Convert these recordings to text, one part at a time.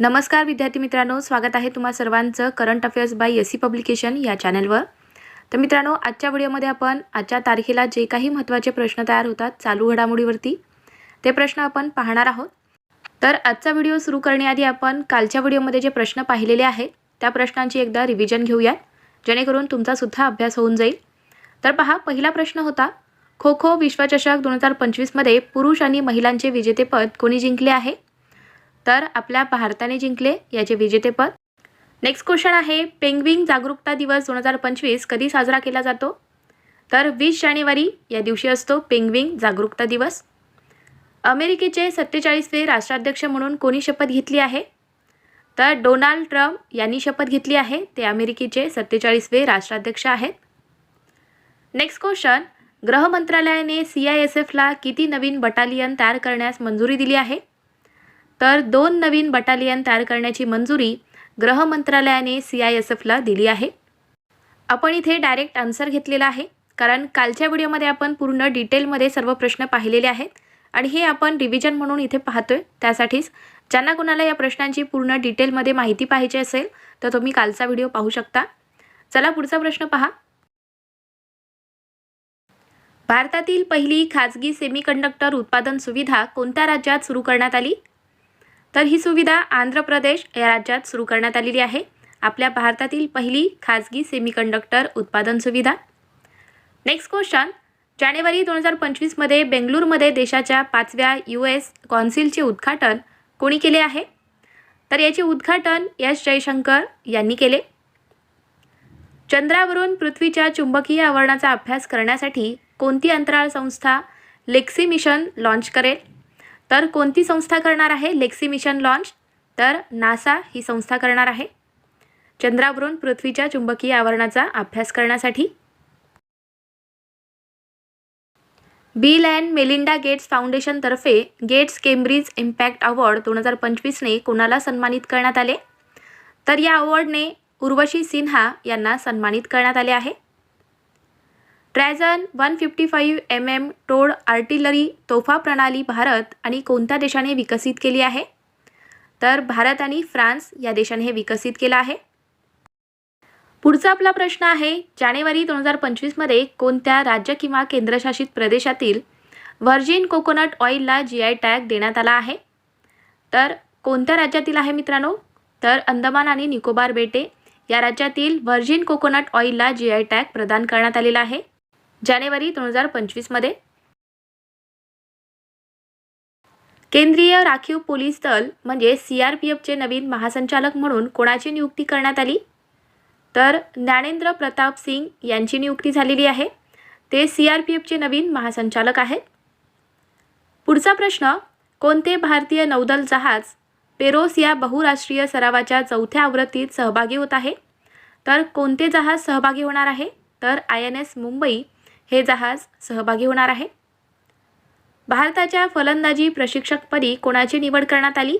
नमस्कार विद्यार्थी मित्रांनो स्वागत आहे तुम्हा सर्वांचं current affairs by S C publication या चॅनलवर. तर मित्रांनो आजच्या व्हिडिओमध्ये आपण आजच्या तारखेला जे काही महत्त्वाचे प्रश्न तयार होतात चालू घडामोडीवरती ते प्रश्न आपण पाहणार आहोत. तर आजचा व्हिडिओ सुरू करण्याआधी आपण कालच्या व्हिडिओमध्ये जे प्रश्न पाहिलेले आहेत त्या प्रश्नांची एकदा रिव्हिजन घेऊयात जेणेकरून तुमचासुद्धा अभ्यास होऊन जाईल. तर पहा पहिला प्रश्न होता खो खो विश्वचषक दोन हजार पंचवीसमध्ये पुरुष आणि महिलांचे विजेतेपद कोणी जिंकले आहे? तर आपल्या भारताने जिंकले याचे विजेतेपद नेक्स्ट क्वेश्चन आहे पेंग्विन जागरूकता दिवस दोन हजार पंचवीस कधी साजरा केला जातो? तर वीस जानेवारी या दिवशी असतो पेंग्विन जागरूकता दिवस. अमेरिकेचे सत्तेचाळीसवे राष्ट्राध्यक्ष म्हणून कोणी शपथ घेतली आहे? तर डोनाल्ड ट्रम्प यांनी शपथ घेतली आहे ते अमेरिकेचे सत्तेचाळीसवे राष्ट्राध्यक्ष आहेत. नेक्स्ट क्वेश्चन गृह मंत्रालयाने सी आय एस एफला किती नवीन बटालियन तयार करण्यास मंजुरी दिली आहे? तर दोन नवीन बटालियन तयार करण्याची मंजुरी गृह मंत्रालयाने सी आय एस एफला दिली आहे. आपण इथे डायरेक्ट आन्सर घेतलेला आहे कारण कालच्या व्हिडिओमध्ये आपण पूर्ण डिटेलमध्ये सर्व प्रश्न पाहिलेले आहेत आणि हे आपण रिव्हिजन म्हणून इथे पाहतोय. त्यासाठीच ज्यांना कोणाला या प्रश्नांची पूर्ण डिटेलमध्ये माहिती पाहिजे असेल तर तुम्ही कालचा व्हिडिओ पाहू शकता. चला पुढचा प्रश्न पहा. भारतातील पहिली खाजगी सेमीकंडक्टर उत्पादन सुविधा कोणत्या राज्यात सुरू करण्यात आली? तर ही सुविधा आंध्र प्रदेश या राज्यात सुरू करण्यात आलेली आहे. आपल्या भारतातील पहिली खाजगी सेमीकंडक्टर उत्पादन सुविधा. नेक्स्ट क्वेश्चन जानेवारी दोन हजार पंचवीसमध्ये बेंगलुरूमध्ये देशाच्या पाचव्या यू एस कॉन्सिलचे उद्घाटन कोणी केले आहे? तर याचे उद्घाटन एस जयशंकर यांनी केले. चंद्रावरून पृथ्वीच्या चुंबकीय आवरणाचा अभ्यास करण्यासाठी कोणती अंतराळ संस्था लेक्सी मिशन लॉन्च करेल? तर कोणती संस्था करणार आहे? लेक्सी मिशन लॉन्च तर नासा ही संस्था करणार आहे. चंद्रावरून पृथ्वीच्या चुंबकीय आवरणाचा अभ्यास करण्यासाठी. बिल अँड मेलिंडा गेट्स फाउंडेशनतर्फे गेट्स केम्ब्रिज इम्पॅक्ट अवॉर्ड दोन हजार पंचवीसने कोणाला सन्मानित करण्यात आले? तर या अवॉर्डने उर्वशी सिन्हा यांना सन्मानित करण्यात आले आहे. Trajan one fifty five M M towed artillery तोफा प्रणाली भारत आणि कोणत्या देशाने विकसित केली आहे? तर भारत आणि फ्रान्स या देशाने हे विकसित केलं आहे. पुढचा आपला प्रश्न आहे जानेवारी दोन हजार पंचवीसमध्ये कोणत्या राज्य किंवा केंद्रशासित प्रदेशातील व्हर्जिन कोकोनट ऑइलला जी आय टॅग देण्यात आला आहे? तर कोणत्या राज्यातील आहे मित्रांनो? तर अंदमान आणि निकोबार बेटे या राज्यातील व्हर्जिन कोकोनट ऑइलला जी आय टॅग प्रदान करण्यात आलेला आहे. जानेवारी दोन हजार पंचवीसमध्ये केंद्रीय राखीव पोलीस दल म्हणजे सी आर पी एफचे नवीन महासंचालक म्हणून कोणाची नियुक्ती करण्यात आली? तर ज्ञानेंद्र प्रताप सिंग यांची नियुक्ती झालेली आहे. ते सी आर पी एफचे नवीन महासंचालक आहेत. पुढचा प्रश्न कोणते भारतीय नौदल जहाज पेरोस या बहुराष्ट्रीय सरावाच्या चौथ्या आवृत्तीत सहभागी होत आहे? तर कोणते जहाज सहभागी होणार आहे? तर आय एन एस मुंबई हे जहाज सहभागी होणार आहे. भारताच्या फलंदाजी प्रशिक्षकपदी कोणाची निवड करण्यात आली?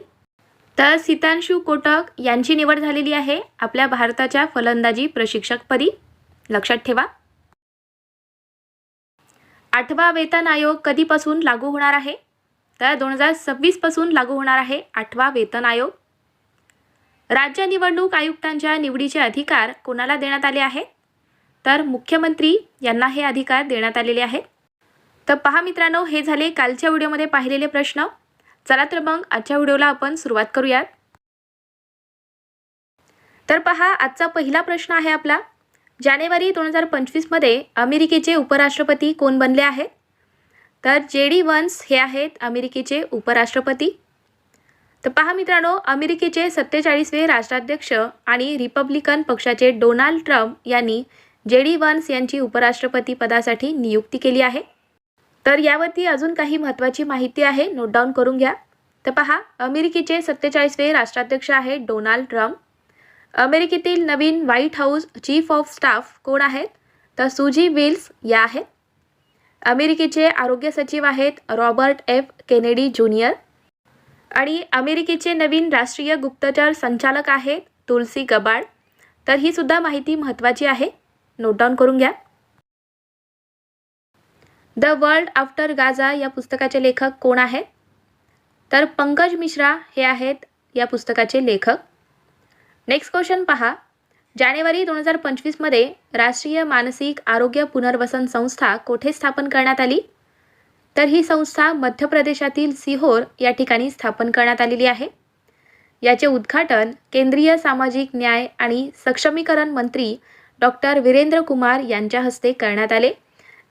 तर सितांशू कोटक यांची निवड झालेली आहे आपल्या भारताच्या फलंदाजी प्रशिक्षकपदी लक्षात ठेवा. आठवा वेतन आयोग कधीपासून लागू होणार आहे? तर दोन हजार सव्वीसपासून लागू होणार आहे आठवा वेतन आयोग. राज्य निवडणूक आयुक्तांच्या निवडीचे अधिकार कोणाला देण्यात आले आहेत? तर मुख्यमंत्री यांना हे अधिकार देण्यात आलेले आहेत. तर पहा मित्रांनो हे झाले कालच्या व्हिडिओमध्ये पाहिलेले प्रश्न. चला तर मग आजच्या व्हिडिओला आपण सुरुवात करूयात. तर पहा आजचा पहिला प्रश्न आहे आपला. जानेवारी दोन हजार पंचवीसमध्ये अमेरिकेचे उपराष्ट्रपती कोण बनले आहेत? तर जे डी वन्स हे आहेत अमेरिकेचे उपराष्ट्रपती. तर पहा मित्रांनो अमेरिकेचे सत्तेचाळीसवे राष्ट्राध्यक्ष आणि रिपब्लिकन पक्षाचे डोनाल्ड ट्रम्प यांनी जे डी वन्स यांची उपराष्ट्रपती पदासाठी नियुक्ती केली आहे. तर यावरती अजून काही महत्त्वाची माहिती आहे नोट डाऊन करून घ्या. तर पहा अमेरिकेचे सत्तेचाळीसवे राष्ट्राध्यक्ष आहेत डोनाल्ड ट्रम्प. अमेरिकेतील नवीन White House chief of staff कोण आहेत? तर सुजी विल्स या आहेत. अमेरिकेचे आरोग्य सचिव आहेत रॉबर्ट एफ. Kennedy junior. आणि अमेरिकेचे नवीन राष्ट्रीय गुप्तचर संचालक आहेत तुलसी गबाड तर ही सुद्धा माहिती महत्त्वाची आहे. नोट डाऊन करून घ्या. द वर्ल्ड आफ्टर गाझा या पुस्तकाचे लेखक कोण आहेत? तर पंकज मिश्रा हे आहेत या पुस्तकाचे लेखक. नेक्स्ट क्वेश्चन पहा. जानेवारी दोन हजार पंचवीसमध्ये राष्ट्रीय मानसिक आरोग्य पुनर्वसन संस्था कोठे स्थापन करण्यात आली? तर ही संस्था मध्य प्रदेशातील सिहोर या ठिकाणी स्थापन करण्यात आलेली आहे. याचे उद्घाटन केंद्रीय सामाजिक न्याय आणि सक्षमीकरण मंत्री डॉक्टर वीरेंद्र कुमार यांच्या हस्ते करण्यात आले.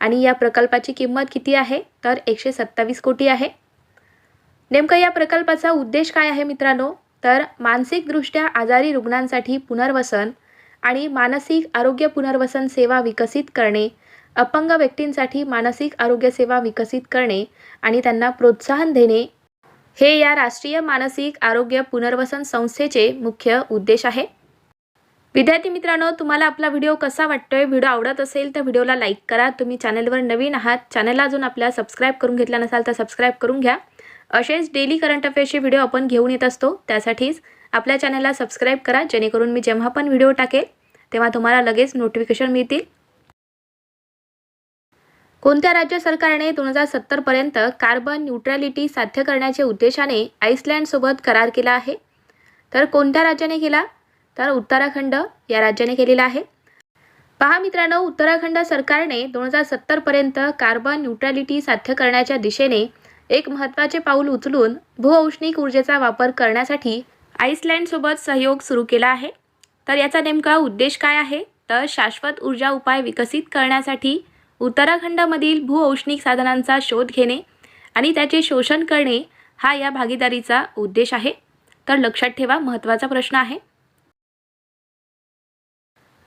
आणि या प्रकल्पाची किंमत किती आहे? तर एकशे सत्तावीस कोटी आहे. नेमकं या प्रकल्पाचा उद्देश काय आहे मित्रांनो? तर मानसिकदृष्ट्या आजारी रुग्णांसाठी पुनर्वसन आणि मानसिक आरोग्य पुनर्वसन सेवा विकसित करणे अपंग व्यक्तींसाठी मानसिक आरोग्य सेवा विकसित करणे आणि त्यांना प्रोत्साहन देणे हे या राष्ट्रीय मानसिक आरोग्य पुनर्वसन संस्थेचे मुख्य उद्देश आहे. विद्यार्थी मित्रांनो तुम्हाला आपला व्हिडिओ कसा वाटतोय व्हिडिओ आवडत असेल तर व्हिडिओला लाईक करा. तुम्ही चॅनलवर नवीन आहात चॅनलला अजून आपल्या सबस्क्राईब करून घेतला नसाल तर सबस्क्राईब करून घ्या. असेच डेली करंट अफेअर्सचे व्हिडिओ आपण घेऊन येत असतो. त्यासाठीच आपल्या चॅनलला सबस्क्राईब करा जेणेकरून मी जेव्हा पण व्हिडिओ टाकेल तेव्हा तुम्हाला लगेच नोटिफिकेशन मिळतील. कोणत्या राज्य सरकारने दोन हजार सत्तरपर्यंत कार्बन न्यूट्रॅलिटी साध्य करण्याच्या उद्देशाने आईसलँडसोबत करार केला आहे? तर कोणत्या राज्याने केला? तर उत्तराखंड या राज्याने केलेला आहे. पहा मित्रांनो उत्तराखंड सरकारने दोन हजार सत्तरपर्यंत कार्बन न्यूट्रॅलिटी साध्य करण्याच्या दिशेने एक महत्त्वाचे पाऊल उचलून भूऔष्णिक ऊर्जेचा वापर करण्यासाठी आईसलँडसोबत सहयोग सुरू केला आहे. तर याचा नेमका उद्देश काय आहे? तर शाश्वत ऊर्जा उपाय विकसित करण्यासाठी उत्तराखंडमधील भूऔष्णिक साधनांचा शोध घेणे आणि त्याचे शोषण करणे हा या भागीदारीचा उद्देश आहे. तर लक्षात ठेवा महत्त्वाचा प्रश्न आहे.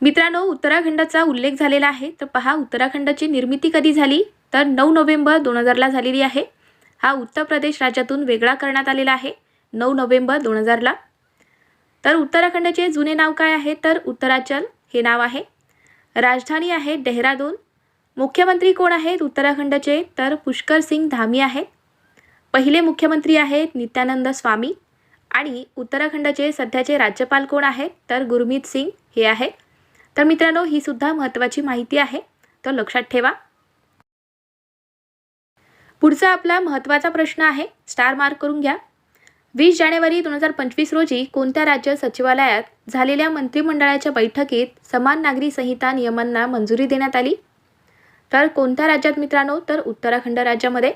मित्रांनो उत्तराखंडाचा उल्लेख झालेला आहे. तर पहा उत्तराखंडाची निर्मिती कधी झाली? तर नऊ नोव्हेंबर दोन हजारला झालेली आहे. हा उत्तर प्रदेश राज्यातून वेगळा करण्यात आलेला आहे. नऊ नोव्हेंबर दोन हजारला तर उत्तराखंडाचे जुने नाव काय आहे? तर उत्तराचल हे नाव आहे. राजधानी आहे डेहराडून मुख्यमंत्री कोण आहेत? उत्तराखंडचे तर पुष्कर सिंग धामी आहेत. पहिले मुख्यमंत्री आहेत नित्यानंद स्वामी. आणि उत्तराखंडाचे सध्याचे राज्यपाल कोण आहेत? तर गुरमीत सिंग हे आहेत. तर मित्रांनो ही सुद्धा महत्त्वाची माहिती आहे. तर लक्षात ठेवा. पुढचा आपला महत्त्वाचा प्रश्न आहे. स्टार मार्क करून घ्या. वीस जानेवारी दोन हजार पंचवीस रोजी कोणत्या राज्य सचिवालयात झालेल्या मंत्रिमंडळाच्या बैठकीत समान नागरी संहिता नियमांना मंजुरी देण्यात आली? तर कोणत्या राज्यात मित्रांनो? तर उत्तराखंड राज्यामध्ये.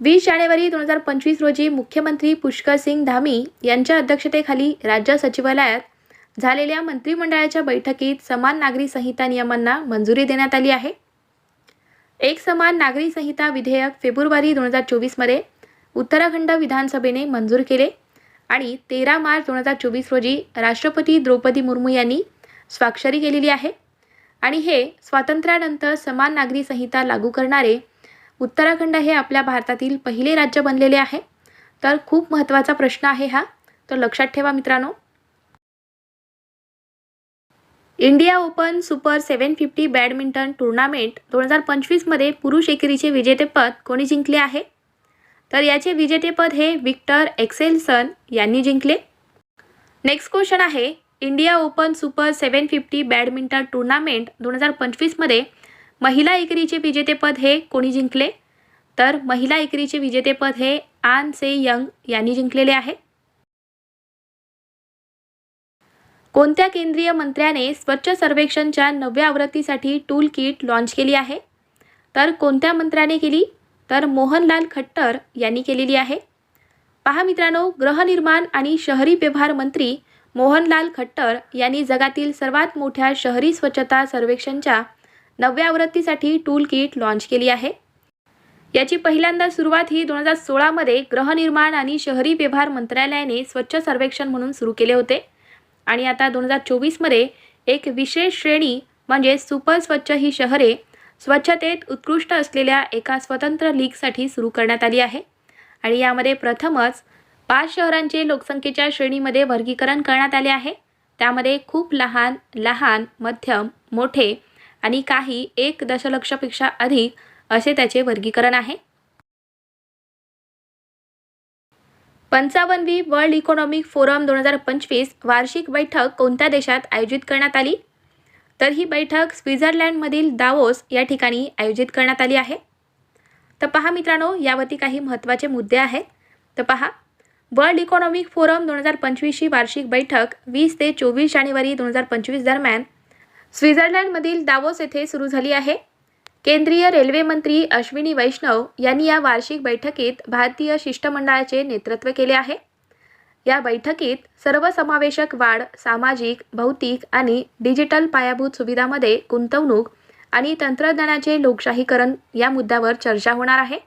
वीस जानेवारी दोन हजार पंचवीस रोजी मुख्यमंत्री पुष्कर सिंग धामी यांच्या अध्यक्षतेखाली राज्य सचिवालयात झालेल्या मंत्रिमंडळाच्या बैठकीत समान नागरी संहिता नियमांना मंजुरी देण्यात आली आहे. एक समान नागरी संहिता विधेयक फेब्रुवारी दोन हजार चोवीसमध्ये उत्तराखंड विधानसभेने मंजूर केले आणि तेरा मार्च दोन हजार चोवीस रोजी राष्ट्रपती द्रौपदी मुर्मू यांनी स्वाक्षरी केलेली आहे. आणि हे स्वातंत्र्यानंतर समान नागरी संहिता लागू करणारे उत्तराखंड हे आपल्या भारतातील पहिले राज्य बनलेले आहे. तर खूप महत्त्वाचा प्रश्न आहे हा. तर लक्षात ठेवा मित्रांनो. India Open super seven fifty badminton tournament दोन हजार पंचवीसमध्ये पुरुष एकेरीचे विजेतेपद कोणी जिंकले आहे? तर याचे विजेतेपद हे विक्टर एक्सेलसन यांनी जिंकले. नेक्स्ट क्वेश्चन आहे India Open super seven fifty badminton tournament दोन हजार पंचवीसमध्ये महिला एकेरीचे विजेतेपद हे कोणी जिंकले? तर महिला एकेरीचे विजेतेपद हे आन से यंग यांनी जिंकलेले आहे. कोणत्या केंद्रीय मंत्र्याने स्वच्छ सर्वेक्षणच्या नव्या आवृत्तीसाठी टूल किट लॉन्च केली आहे? तर कोणत्या मंत्र्याने केली? तर मोहनलाल खट्टर यांनी केलेली आहे. पहा मित्रांनो गृहनिर्माण आणि शहरी व्यवहार मंत्री मोहनलाल खट्टर यांनी जगातील सर्वात मोठ्या शहरी स्वच्छता सर्वेक्षणच्या नव्या आवृत्तीसाठी टूल किट लॉन्च केली आहे. याची पहिल्यांदा सुरुवात ही दोन हजार सोळामध्ये गृहनिर्माण आणि शहरी व्यवहार मंत्रालयाने स्वच्छ सर्वेक्षण म्हणून सुरू केले होते. आणि आता दोन हजार चोवीसमध्ये एक विशेष श्रेणी म्हणजे सुपर स्वच्छ ही शहरे स्वच्छतेत उत्कृष्ट असलेल्या एका स्वतंत्र लीगसाठी सुरू करण्यात आली आहे. आणि यामध्ये प्रथमच पाच शहरांचे लोकसंख्येच्या श्रेणीमध्ये वर्गीकरण करण्यात आले आहे. त्यामध्ये खूप लहान लहान मध्यम मोठे आणि काही एक दशलक्षपेक्षा अधिक असे त्याचे वर्गीकरण आहे. पंचावन्नवी वर्ल्ड इकॉनॉमिक फोरम दोन हजार पंचवीस वार्षिक बैठक कोणत्या देशात आयोजित करण्यात आली? तर ही बैठक स्वित्झर्लंडमधील दावोस या ठिकाणी आयोजित करण्यात आली आहे. तर पहा मित्रांनो यावरती काही महत्त्वाचे मुद्दे आहेत. तर पहा वर्ल्ड इकॉनॉमिक फोरम दोन हजार पंचवीसची वार्षिक बैठक वीस ते चोवीस जानेवारी दोन हजार पंचवीस दरम्यान स्वित्झर्लंडमधील दावोस येथे सुरू झाली आहे. केंद्रीय रेल्वे मंत्री अश्विनी वैष्णव यांनी या वार्षिक बैठकीत भारतीय शिष्टमंडळाचे नेतृत्व केले आहे. या बैठकीत सर्वसमावेशक वाढ सामाजिक भौतिक आणि डिजिटल पायाभूत सुविधामध्ये गुंतवणूक आणि तंत्रज्ञानाचे लोकशाहीकरण या मुद्द्यावर चर्चा होणार आहे.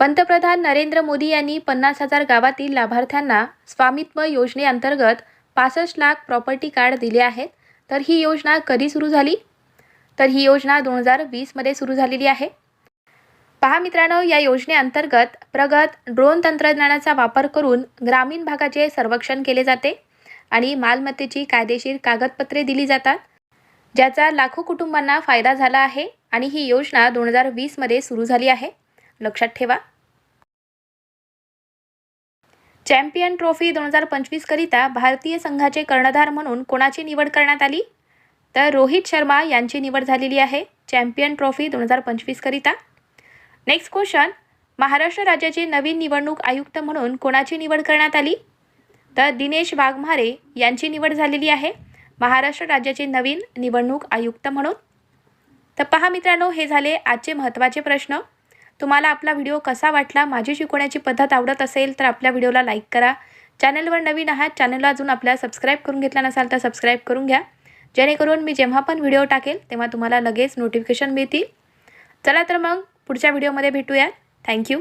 पंतप्रधान नरेंद्र मोदी यांनी पन्नास हजार गावातील लाभार्थ्यांना स्वामित्व योजनेअंतर्गत पासष्ट लाख प्रॉपर्टी कार्ड दिले आहेत. तर ही योजना कधी सुरू झाली? तर ही योजना दोन हजार वीसमध्ये सुरू झालेली आहे. पहा मित्रांनो या योजनेअंतर्गत प्रगत ड्रोन तंत्रज्ञानाचा वापर करून ग्रामीण भागाचे सर्वेक्षण केले जाते आणि मालमत्तेची कायदेशीर कागदपत्रे दिली जातात ज्याचा लाखो कुटुंबांना फायदा झाला आहे आणि ही योजना दोन हजार वीसमध्ये सुरू झाली आहे. लक्षात ठेवा. चॅम्पियन ट्रॉफी दोन हजार पंचवीसकरिता भारतीय संघाचे कर्णधार म्हणून कोणाची निवड करण्यात आली? तर रोहित शर्मा यांची निवड झालेली आहे चॅम्पियन ट्रॉफी दोन हजार पंचवीसकरिता नेक्स्ट क्वेश्चन महाराष्ट्र राज्याचे नवीन निवडणूक आयुक्त म्हणून कोणाची निवड करण्यात आली? तर दिनेश वाघमारे यांची निवड झालेली आहे महाराष्ट्र राज्याचे नवीन निवडणूक आयुक्त म्हणून. तर पहा मित्रांनो हे झाले आजचे महत्त्वाचे प्रश्न. तुम्हाला आपला व्हिडिओ कसा वाटला माझी शिकवण्याची पद्धत आवडत असेल तर आपल्या व्हिडिओला लाईक करा. चॅनलवर नवीन आहात चॅनलला अजून आपल्या सबस्क्राईब करून घेतला नसाल तर सबस्क्राईब करून घ्या. जेणेकरून मी जेव्हा पण व्हिडिओ टाकेल तेव्हा तुम्हाला लगेच नोटिफिकेशन मिळतील. चला तर मग पुढच्या व्हिडिओमध्ये भेटूयात. थँक्यू